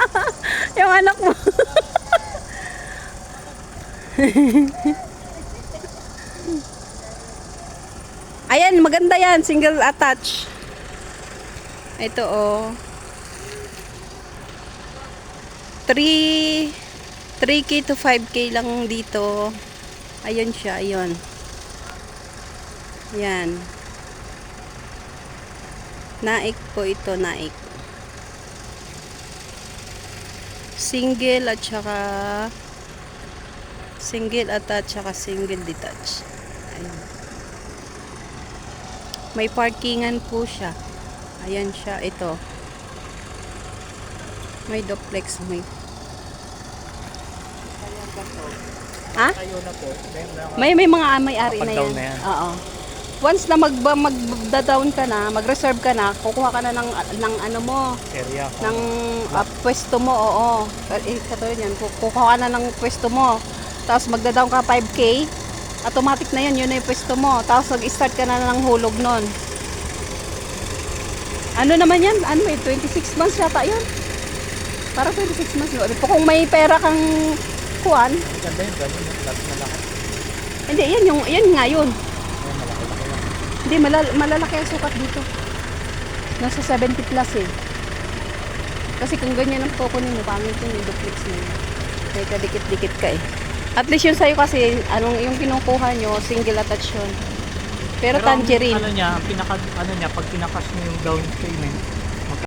yung anak mo. Ayan, maganda yan. Single attach. Ito, oh. 3 3K to 5K lang dito. Ayun siya, ayun. Yan. Naik po ito, naik. Single at saka single attach saka single detach. Ayun. May parkingan po siya. Ayan siya, ito. May duplex, may Ha? May may mga may-ari na yan. na yan. Oo. Once na mag magda-down ka na, mag-reserve ka na, kukuha ka na ng ng ano mo, area ko. ng ah, pwesto mo, oo. Eh, katulad yan, ku- kukuha ka na ng pwesto mo. Tapos magda-down ka 5K, automatic na yan, yun na yung pwesto mo. Tapos mag-start ka na ng hulog nun. Ano naman yan? Ano eh, 26 months yata yun? Parang 26 months. no? Kung may pera kang kuhan, Ganda yun, na lahat. hindi, yan yung, yan nga yun. Hindi, malal malalaki ang sukat dito. Nasa 70 plus eh. Kasi kung ganyan ang kukunin mo, pangit yung duplex mo. May kadikit-dikit ka eh. At least yun sa'yo kasi, anong yung kinukuha nyo, single attach yun. Pero, ang tangerine. Ano niya, ang pinaka, ano niya, pag pinakas mo yung down payment,